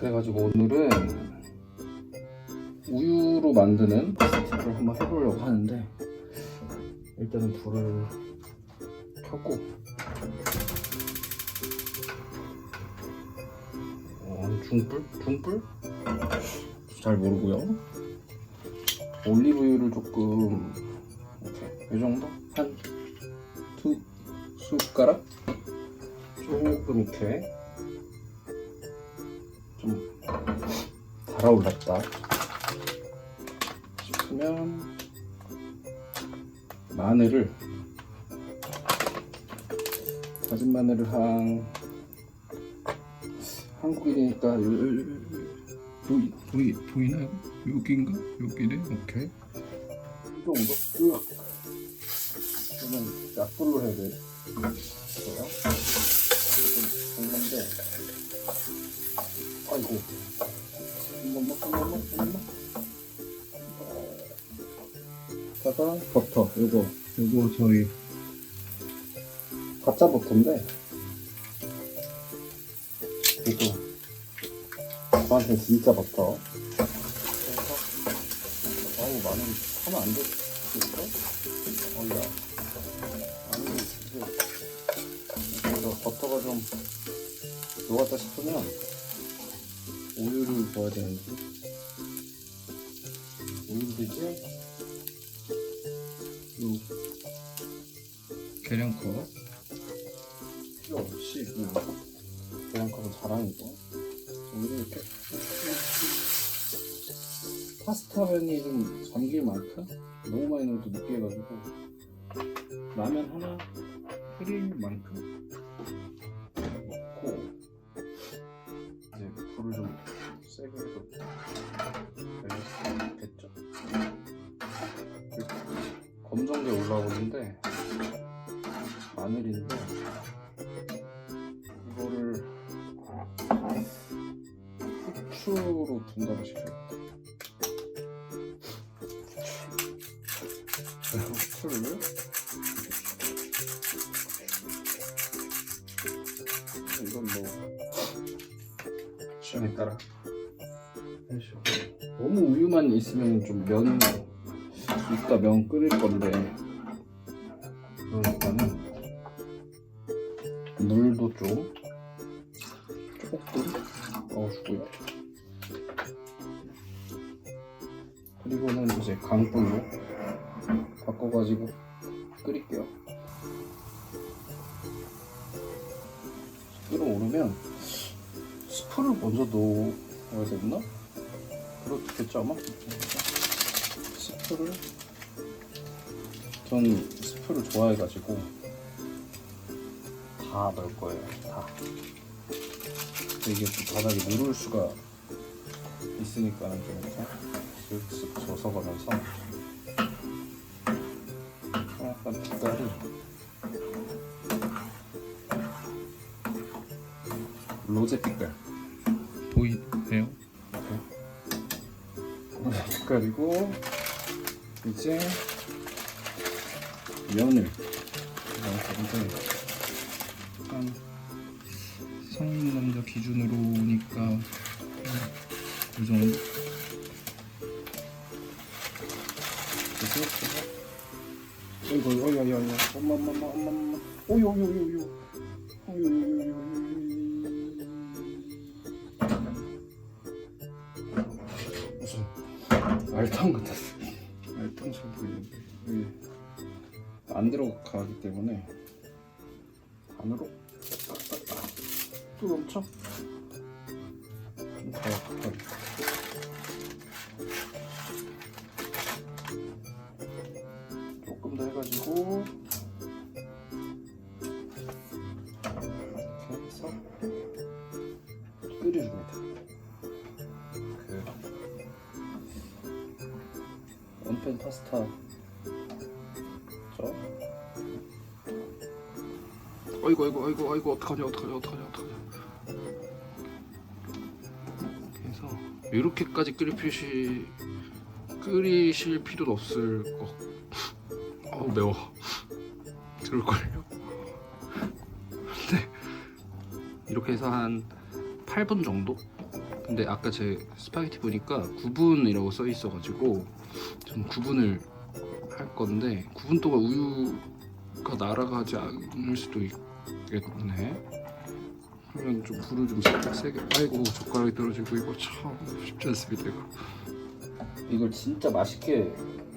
그래가지고 오늘은 우유로 만드는 파스티를 한번 해보려고 하는데 일단은 불을 켜고 어, 중불? 중불? 잘 모르고요 올리브유를 조금 이 정도? 한 두 숟가락? 조금 이렇게 좀 달아올랐다 싶으면 마늘을 다진 마늘을 한 한국인이니까 보이 보이 보이나요? 여기인가? 여기네. 오케이. 이 정도. 으악. 그러면 약불로 해야 돼. 그래요? 좀 건데. 잠깐만. 다가 버터. 요거, 요거 저희 가짜 버터인데. 이거 저한테 진짜 버터. 아우 마늘 하면 안 되겠어? 어이야. 아니 그래서 버터가 좀 녹았다 싶으면 우유를 부어야 되는데. 우유를 이제 요 계량컵 필요 없이 그냥 계량컵은 자랑이고 우유를 이렇게 파스타면이 좀 잠길 만큼 너무 많이 넣어도 느끼해가지고 라면 하나 끓일 만큼 검정게 올라오는데 마늘인데 이거를 후추로 분갈을 시켜요. 후추를 이건 뭐 취향에 따라 너무 우유만 있으면 좀 면 이따 면 끓일 건데 그러니까는 물도 좀 조금 넣어주고요 그리고는 이제 강불로 바꿔가지고 끓일게요. 끓어오르면 스프를 먼저 넣어야 됐나? 그렇겠죠 아마? 스프를 전 스프를 좋아해가지고 다 넣을 거예요. 다. 이게 또 바닥에 누를 수가 있으니까는 좀 이렇게 쓱쓱 젖어가면서 약간 빛깔이 로제 빛깔 보이세요? 색깔이고 이제 면을 한 성인 남자 기준으로 오니까 이 정도 이거 이거 이거 이거 엄마 엄마 엄마 엄마 오요 오요 오요 오요 오요 오요 무슨 알탕 같았어 알탕처럼 보이는데 이게 안 들어가기 때문에 딱딱딱 또 넘쳐? 좀 가요 가요. 조금 더 해가지고 이렇게 해서 끓여줍니다. 그 원팬 파스타 아이고 아이고 아이고 아이고 어떡하냐 어떡하냐 어떡하냐 어떡하냐 그래서 이렇게까지 끓일 필시 끓이실 필요는 없을 거 어우 매워. 그럴걸요. 근데 이렇게 해서 한 8분 정도? 근데 아까 제 스파게티 보니까 9분이라고 써 있어가지고 전 9분을 할 건데 9분 동안 우유 가 날아가지 않을 수도 있겠네. 그러면 좀 불을 좀 살짝 세게 아이고 젓가락이 떨어지고 이거 참 쉽지 않습니다 이거. 이걸 진짜 맛있게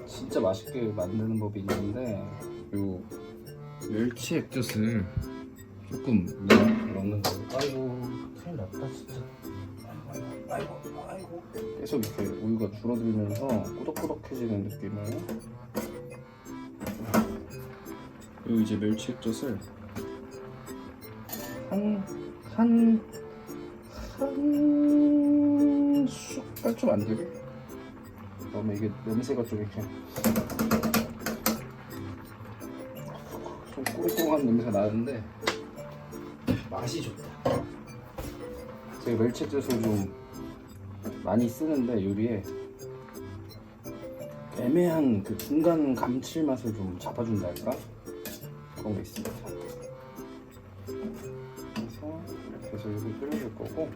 진짜 맛있게 만드는 법이 있는데 요 멸치 액젓을 조금 넣- 넣는 거. 아이고 큰일 났다 진짜. 아이고 아이고. 계속 이렇게 우유가 줄어들면서 꾸덕꾸덕해지는 느낌을 요 이제 멸치 액젓을 한한한 숟갈 좀 안 되게 그러면 이게 냄새가 좀 이렇게 좀 꿀꿀한 냄새가 나는데 맛이 좋다. 제가 멸치젓을 좀 많이 쓰는데 요리에 애매한 그 중간 감칠맛을 좀 잡아준다 할까 그런 게 있습니다. 그래서 이렇게 해서 여기 끓여줄 거고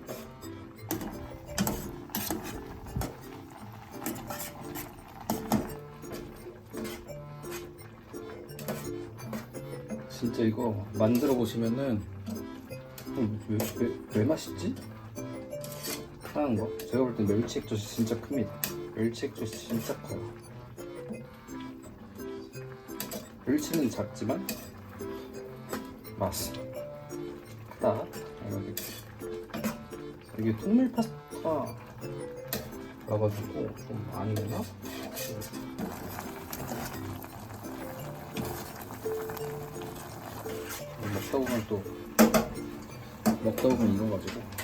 진짜 이거 만들어 보시면은 어, 왜, 왜, 왜 맛있지? 하는 거 제가 볼땐 멸치 액젓이 진짜 큽니다 멸치 액젓이 진짜 커요 멸치는 작지만 맛이 크다 이렇게. 이게 통밀 파스타 라가지고 좀 아니구나 먹다 보면 또 먹다 보면 익어가지고